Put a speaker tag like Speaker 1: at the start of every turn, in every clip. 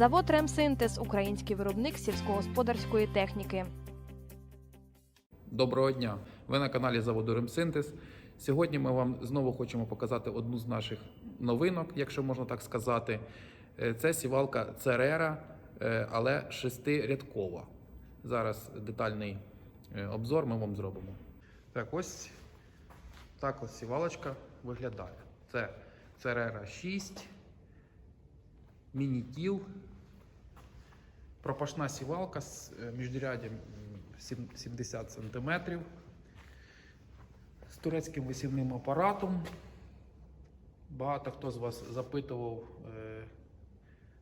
Speaker 1: Завод Ремсинтез український виробник сільськогосподарської техніки.
Speaker 2: Доброго дня! Ви на каналі заводу Ремсинтез. Сьогодні ми вам знову хочемо показати одну з наших новинок, якщо можна так сказати. Е, Це сівалка Церера, е, але шестирядкова. Зараз детальний е, обзор ми вам зробимо. Так, ось так ось сівалочка виглядає. Це Церера 6, мінітіл, пропашна сівалка з е, міжряддям 70 см, з турецьким висівним апаратом. Багато хто з вас запитував е,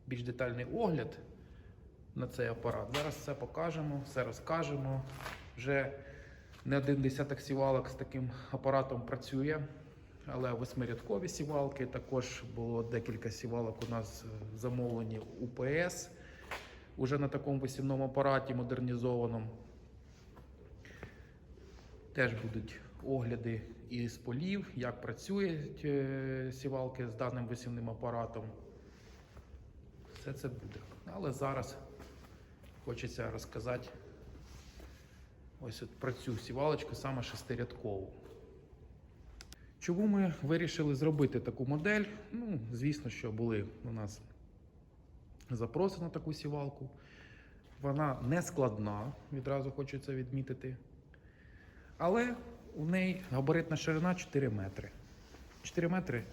Speaker 2: більш детальний огляд на цей апарат. Зараз все покажемо, все розкажемо. Вже не один десяток сівалок з таким апаратом працює. Але восьмирядкові сівалки, також було декілька сівалок у нас е, замовлені УПС уже на такому висівному апараті модернізованому. Теж будуть огляди із полів, як працюють е, сівалки з даним висівним апаратом. Все це буде. Але зараз хочеться розказати ось от про цю сівалочку, саме шестирядкову. Чому ми вирішили зробити таку модель? Ну, звісно, що були у нас запроси на таку сівалку. Вона не складна, відразу хочеться відмітити. Але у неї габаритна ширина 4 метри. 4 метри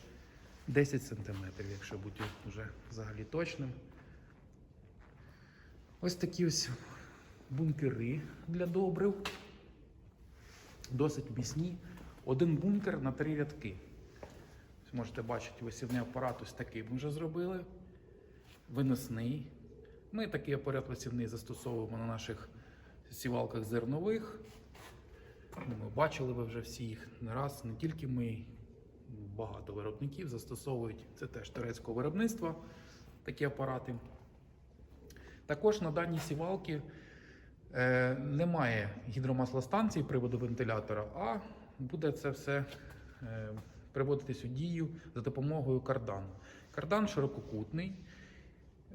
Speaker 2: 10 сантиметрів, якщо бути вже взагалі точним. Ось такі ось бункери для добрив. Досить міцні. Один бункер на три рядки. Можете бачити, висівний апарат ось такий ми вже зробили. Виносний. Ми такий апарат висівний застосовуємо на наших сівалках зернових. Думаю, бачили ви вже всі їх не раз, не тільки ми, багато виробників застосовують. Це теж турецького виробництва, такі апарати. Також на даній сівалці е, немає гідромаслостанції приводу вентилятора, а буде це все е, приводитись у дію за допомогою кардану. Кардан ширококутний.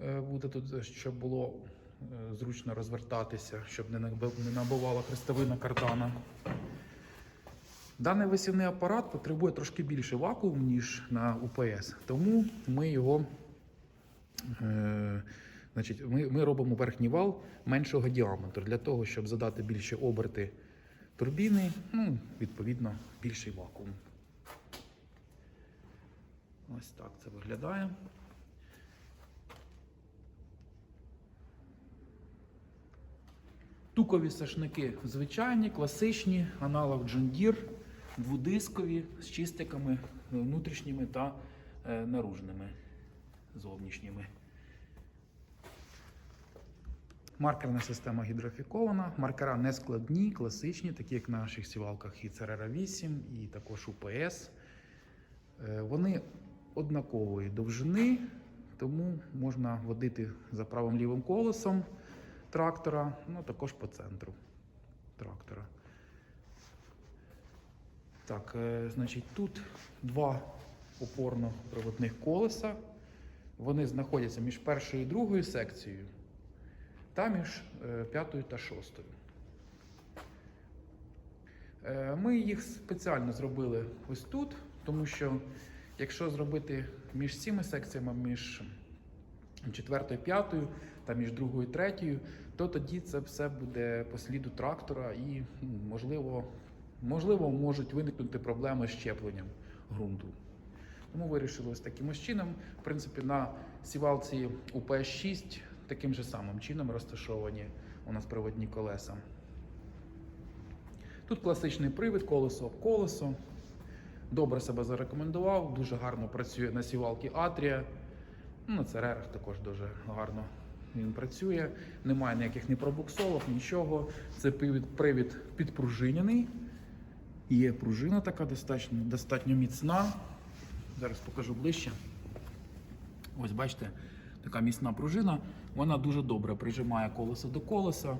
Speaker 2: Е, Буде тут, щоб було е, зручно розвертатися, щоб не набивала хрестовина кардана. Даний висівний апарат потребує трошки більше вакуум, ніж на УПС, тому ми його е, значить, ми, ми робимо верхній вал меншого діаметру для того, щоб задати більше оберти турбіни, ну, відповідно, більший вакуум. Ось так це виглядає. Тукові сашники звичайні, класичні, аналог Deere, двудискові з чистиками внутрішніми та е, наружними зовнішніми. Маркерна система гідрофікована. Маркера не складні, класичні, такі як на наших сівалках і crr 8 і також УПС. Е, Вони однакової довжини, тому можна водити за правим лівим колесом трактора, ну також по центру трактора. Так, е, значить, тут два опорно-проводних колеса. Вони знаходяться між першою і другою секцією та між е, п'ятою та шостою. Е, Ми їх спеціально зробили ось тут, тому що якщо зробити між цими секціями, між четвертою, п'ятою та між другою і третьою, то тоді це все буде по сліду трактора і можливо, можливо можуть виникнути проблеми з щепленням ґрунту. Тому вирішили ось таким чином. В принципі, на сівалці УПС-6 таким же самим чином розташовані у нас приводні колеса. Тут класичний привід, колесо об колесо. Добре себе зарекомендував, дуже гарно працює на сівалці Атрія. Ну, на церерах також дуже гарно він працює. Немає ніяких ні пробуксовок, нічого. Це привід, підпружинений. Є пружина така достатньо, достатньо міцна. Зараз покажу ближче. Ось бачите, така міцна пружина. Вона дуже добре прижимає колесо до колеса.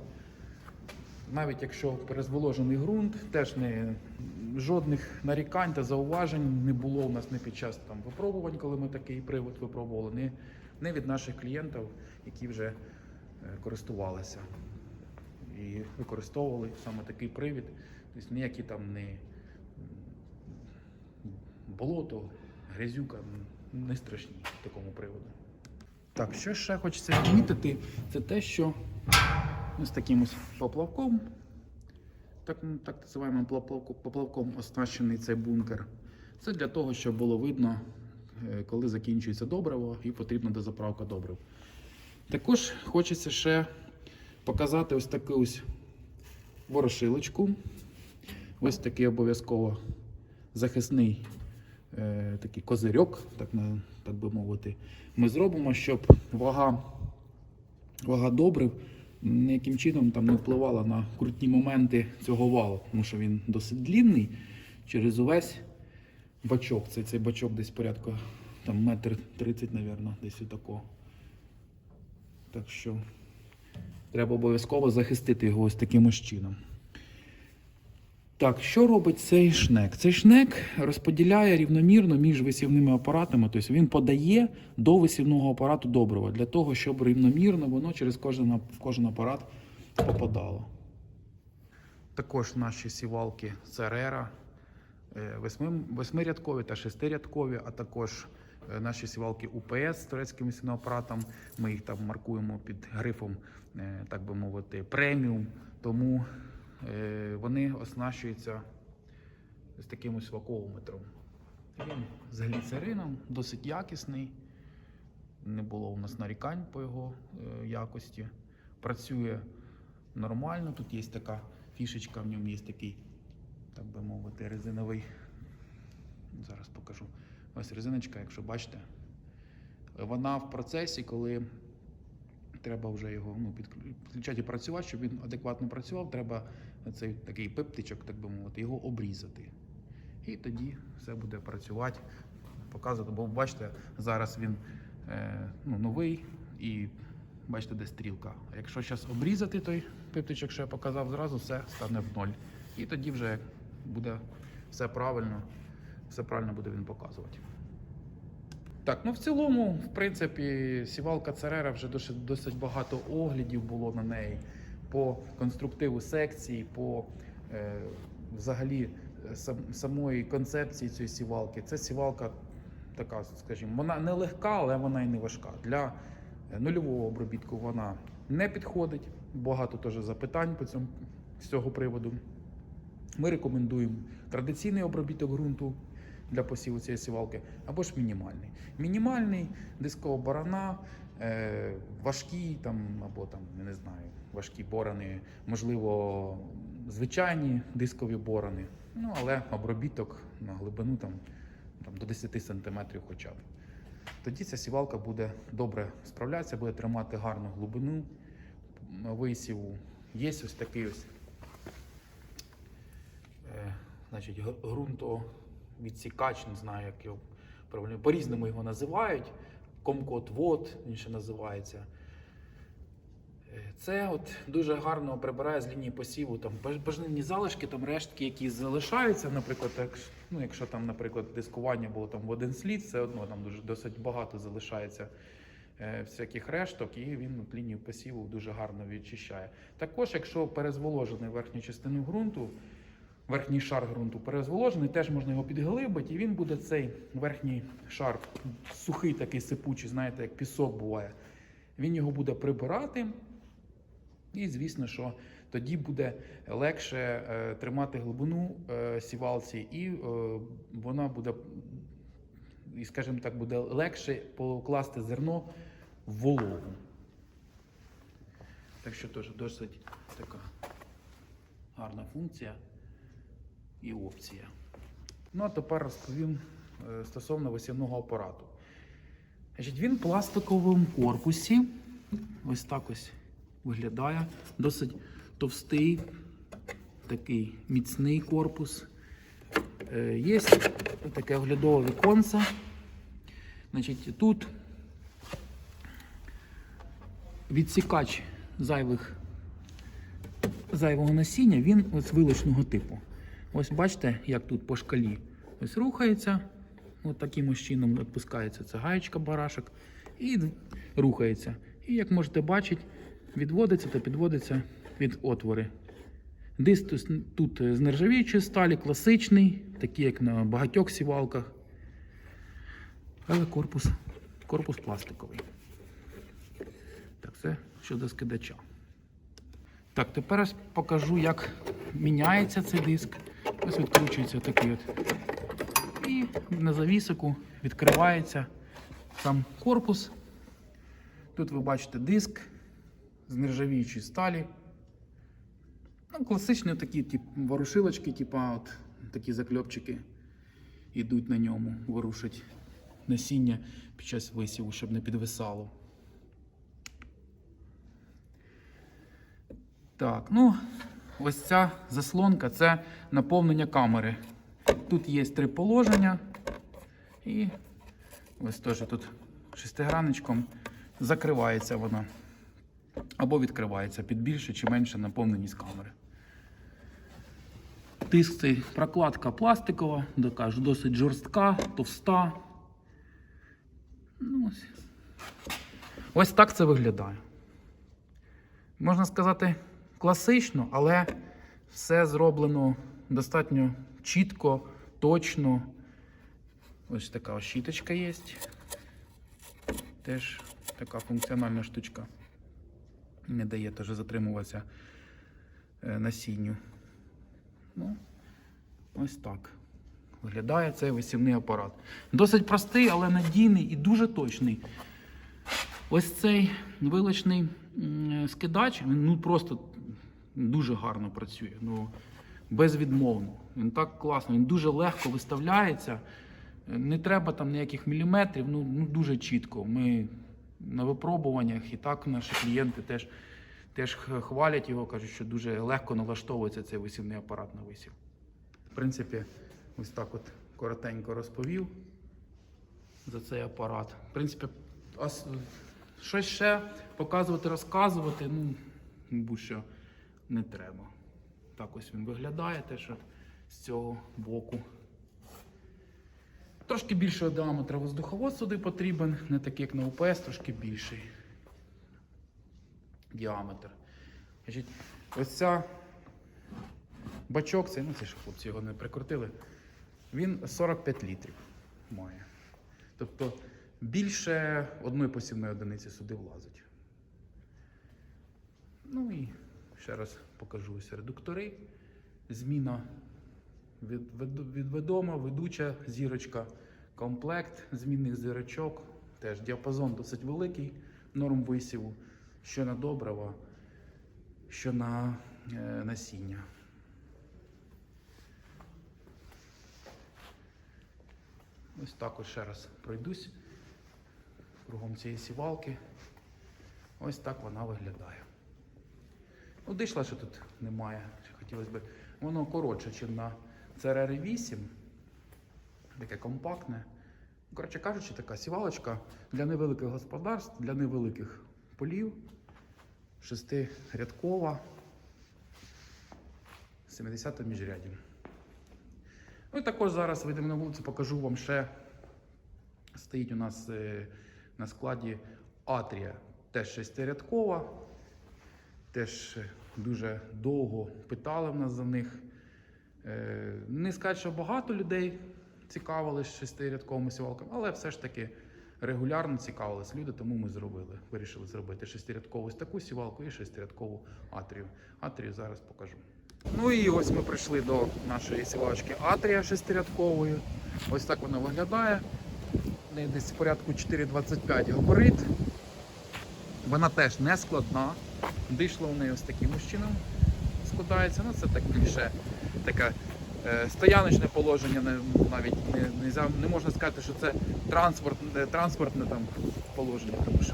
Speaker 2: Навіть якщо перезволожений ґрунт, теж не, жодних нарікань та зауважень не було у нас не під час там, випробувань, коли ми такий привод випробували, ні не від наших клієнтів, які вже е, користувалися і використовували саме такий привід. Тобто ніякі там не болото, грязюка не страшні в такому приводу. Так, що ще хочеться відмітити, це те, що з таким ось поплавком, так, так називаємо поплавком оснащений цей бункер. Це для того, щоб було видно, коли закінчується добриво і потрібна дозаправка добрив. Також хочеться ще показати ось таку ось ворошилочку. Ось такий обов'язково захисний е, такий козирьок, так, на, так би мовити. Ми зробимо, щоб вага, вага добрив ніяким чином там не впливала на крутні моменти цього валу, тому що він досить длінний через увесь бачок. Це цей бачок десь порядку там метр тридцять, мабуть, десь отако. Так що треба обов'язково захистити його ось таким ось чином. Так, що робить цей шнек? Цей шнек розподіляє рівномірно між висівними апаратами, тобто він подає до висівного апарату добрива для того, щоб рівномірно воно через кожен, кожен апарат попадало. Також наші сівалки Церера восьмирядкові та шестирядкові, а також е, наші сівалки УПС з турецьким висівним апаратом. Ми їх там маркуємо під грифом, е, так би мовити, преміум. Тому е, вони оснащуються з таким ось вакуометром. Він з гліцерином, досить якісний. Не було у нас нарікань по його е, якості. Працює нормально. Тут є така фішечка, в ньому є такий, так би мовити, резиновий. Зараз покажу. Ось резиночка, якщо бачите. Вона в процесі, коли треба вже його ну, підключати і працювати, щоб він адекватно працював, треба цей такий пептичок, так би мовити, його обрізати. І тоді все буде працювати, показувати. Бо бачите, зараз він е, ну, новий і бачите, де стрілка. А якщо зараз обрізати той пептичок, що я показав, зразу все стане в ноль. І тоді вже буде все правильно, все правильно буде він показувати. Так, ну в цілому, в принципі, сівалка Церера вже досить, досить багато оглядів було на неї по конструктиву секції, по е, взагалі е, сам, самої концепції цієї сівалки. Це сівалка така, скажімо, вона не легка, але вона і не важка. Для нульового обробітку вона не підходить. Багато теж запитань по цьому з цього приводу. Ми рекомендуємо традиційний обробіток ґрунту для посіву цієї сівалки або ж мінімальний. Мінімальний дискова борона, е, важкі там, або там, я не знаю, важкі борони, можливо, звичайні дискові борони. Ну, але обробіток на глибину там, там, до 10 см хоча б. Тоді ця сівалка буде добре справлятися, буде тримати гарну глибину висіву. Є ось такий ось значить, ґрунтовідсікач, не знаю, як його правильно, по-різному його називають. Комкот вод, він ще називається. Е, Це от дуже гарно прибирає з лінії посіву там пож- пожнивні залишки, там рештки, які залишаються, наприклад, як, ну, якщо там, наприклад, дискування було там в один слід, все одно там дуже досить багато залишається е, всяких решток, і він от, лінію посіву дуже гарно відчищає. Також, якщо перезволожений верхню частину ґрунту, верхній шар ґрунту перезволожений, теж можна його підглибити, і він буде цей верхній шар сухий, такий сипучий, знаєте, як пісок буває. Він його буде прибирати. І звісно, що тоді буде легше е, тримати глибину е, сівалці, і е, вона буде, і, скажімо так, буде легше покласти зерно в вологу. Так що теж досить така гарна функція і опція. Ну а тепер розповім е, стосовно висівного апарату. Значить, він в пластиковому корпусі. Ось так ось виглядає. Досить товстий, такий міцний корпус. Е, Є таке оглядове віконце. Значить, тут відсікач зайвих, зайвого насіння, він ось вилочного типу. Ось бачите, як тут по шкалі ось рухається. От таким чином відпускається ця гаєчка барашок. і рухається. І як можете бачити, відводиться та підводиться від отвори. Диск тут з нержавіючої сталі, класичний, такий як на багатьох сівалках. Але корпус, корпус пластиковий. Так, це щодо скидача. Так, тепер покажу, як міняється цей диск. Ось відкручується такий от. І на завісику відкривається сам корпус. Тут ви бачите диск з нержавіючої сталі. Ну, класичні такі тип, ворушилочки, типа от такі закльопчики йдуть на ньому, ворушать насіння під час висіву, щоб не підвисало. Так, ну, ось ця заслонка це наповнення камери. Тут є три положення. І ось теж тут шестигранничком закривається вона. Або відкривається під більше чи менше наповненість камери. Тиск цей прокладка пластикова, докажу, досить жорстка, товста. Ну, ось. ось так це виглядає. Можна сказати, класично, але все зроблено достатньо чітко, точно. Ось така ось щіточка є. Теж така функціональна штучка. Не дає теж затримуватися е, насінню. Ну, ось так. Виглядає цей висівний апарат. Досить простий, але надійний і дуже точний. Ось цей вилочний скидач, він ну, просто дуже гарно працює. Ну, безвідмовно. Він так класно, він дуже легко виставляється. Не треба там ніяких міліметрів, ну, ну дуже чітко. Ми на випробуваннях і так наші клієнти теж, теж хвалять його, кажуть, що дуже легко налаштовується цей висівний апарат на висів. В принципі, ось так от коротенько розповів за цей апарат. В принципі, ос- щось ще показувати, розказувати, ну, мабуть, що не треба. Так ось він виглядає теж з цього боку. Трошки більшого діаметра воздуховод сюди потрібен, не такий, як на УПС, трошки більший діаметр. Ось ця бачок, цей, ну це ж хлопці його не прикрутили, він 45 літрів має. Тобто більше одної посівної одиниці сюди влазить. Ну і ще раз покажу ось редуктори. Зміна від, від, відведома, ведуча зірочка, комплект змінних зірочок. Теж діапазон досить великий, норм висіву, що на добрива, що на е, насіння. Ось також ще раз пройдусь кругом цієї сівалки. Ось так вона виглядає. Ну, дишла, що тут немає. Ще хотілося б. Воно коротше, ніж на CRR 8. Таке компактне. Коротше кажучи, така сівалочка для невеликих господарств, для невеликих полів. Шестирядкова. 70 міжрядів. Ну і також зараз вийдемо на вулицю, покажу вам ще. Стоїть у нас е, на складі Атрія, теж шестирядкова. Теж дуже довго питали в нас за них. Е, Не сказати, що багато людей цікавились шестирядковими сівалками, але все ж таки регулярно цікавились люди, тому ми зробили. Вирішили зробити шестирядкову ось таку сівалку і шестирядкову атрію. Атрію зараз покажу. Ну і ось ми прийшли до нашої сівалочки Атрія шестирядкової. Ось так вона виглядає. Десь в порядку 4,25 габарит. Вона теж не складна. Дишло в неї ось таким чином складається. Ну це так більше таке е, стояночне положення, навіть не, не, не можна сказати, що це транспорт, е, транспортне там положення, тому що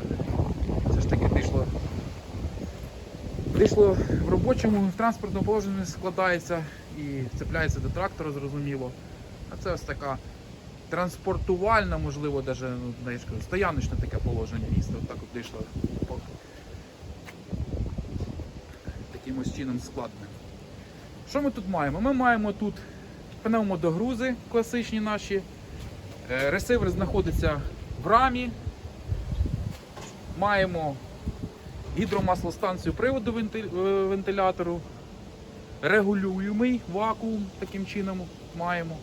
Speaker 2: це ж таки дишло. Дишло в робочому в транспортному положенні складається і цепляється до трактора, зрозуміло. А це ось така транспортувальна, можливо, навіть ну, стояночне таке положення міста. Отак от вийшло по- таким ось чином складним. Що ми тут маємо? Ми маємо тут пневмодогрузи класичні наші. Е, Ресивер знаходиться в рамі. Маємо гідромаслостанцію приводу е, вентилятору, регулюємий вакуум таким чином маємо.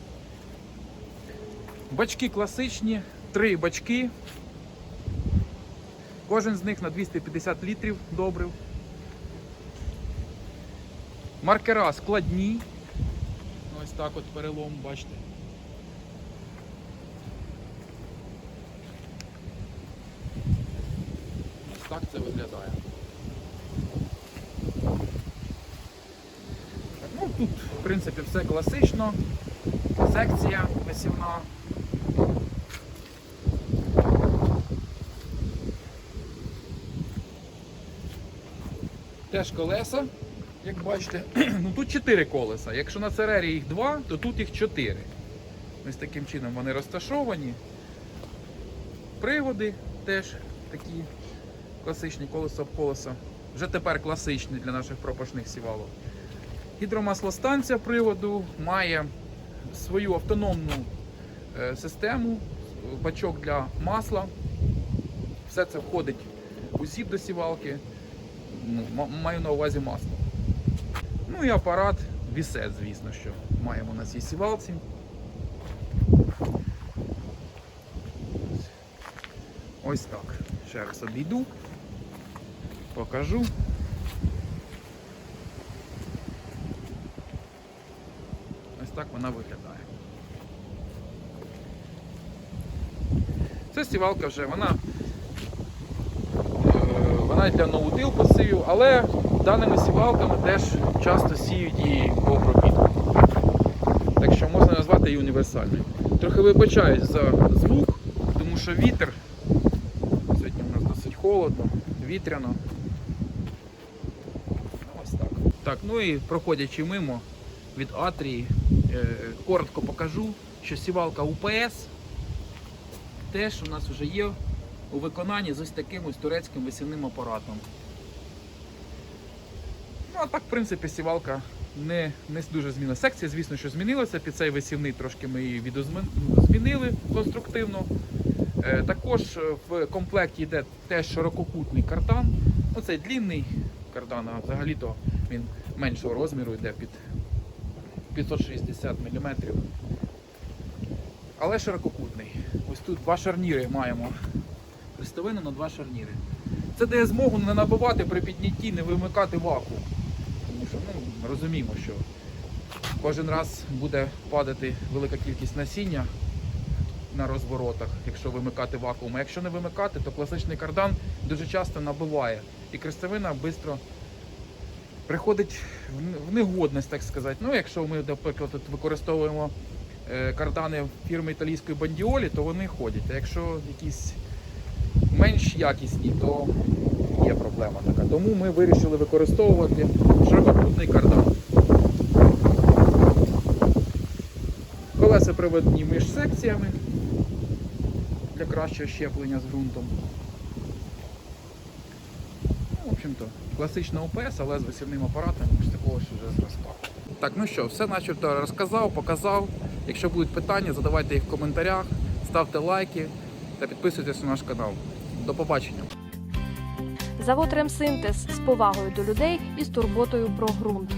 Speaker 2: Бачки класичні, три бачки. Кожен з них на 250 літрів добрив. Маркера складні. Ось так от перелом, бачите. Ось так це виглядає. Ну, тут, в принципі, все класично. Секція висівна. Теж колеса, як бачите. ну тут 4 колеса. Якщо на Церері їх 2, то тут їх 4. Ось таким чином вони розташовані. Приводи теж такі класичні колесо об колесо. Вже тепер класичні для наших пропашних сівалок. Гідромаслостанція приводу має свою автономну е, систему, бачок для масла. Все це входить у сіп до сівалки. Ну, маю на увазі масло. Ну і апарат вісет, звісно, що маємо на цій сівалці. Ось так. Ще раз обійду, покажу. Ось так вона виглядає. Це сівалка вже, вона, е, вона для ноутил посію, але даними сівалками теж часто сіють її по обробітку. Так що можна назвати її універсальною. Трохи вибачаюсь за звук, тому що вітер. Сьогодні у нас досить холодно, вітряно. Ось так. Так, ну і проходячи мимо від Атрії, е, коротко покажу, що сівалка УПС теж у нас вже є у виконанні з ось таким ось турецьким висівним апаратом. Ну, а так, в принципі, сівалка не, не дуже змінила. Секція, звісно, що змінилася. Під цей висівний трошки ми її змінили конструктивно. Е, також е, в комплекті йде теж ширококутний кардан. Ну, цей длінний кардан, а взагалі-то він меншого розміру йде під 560 мм. Але ширококутний. Ось тут два шарніри маємо. Хрестовину на два шарніри. Це дає змогу не набивати при піднятті, не вимикати вакуум. Що ну, розуміємо, що кожен раз буде падати велика кількість насіння на розворотах, якщо вимикати вакуум. А якщо не вимикати, то класичний кардан дуже часто набиває. І крестовина швидко приходить в негодність, так сказати. Ну, якщо ми, наприклад, використовуємо е, кардани фірми італійської бандіолі, то вони ходять. А якщо якісь менш якісні, то. Тому ми вирішили використовувати ширококутний кардан. Колеса приведені між секціями для кращого щеплення з ґрунтом. Ну, в общем-то, класична ОПС, але з висівним апаратом ось такого ж вже зразка. Так, ну що, все начебто розказав, показав. Якщо будуть питання, задавайте їх в коментарях, ставте лайки та підписуйтесь на наш канал. До побачення!
Speaker 1: Завод Ремсинтез з повагою до людей і з турботою про ґрунт.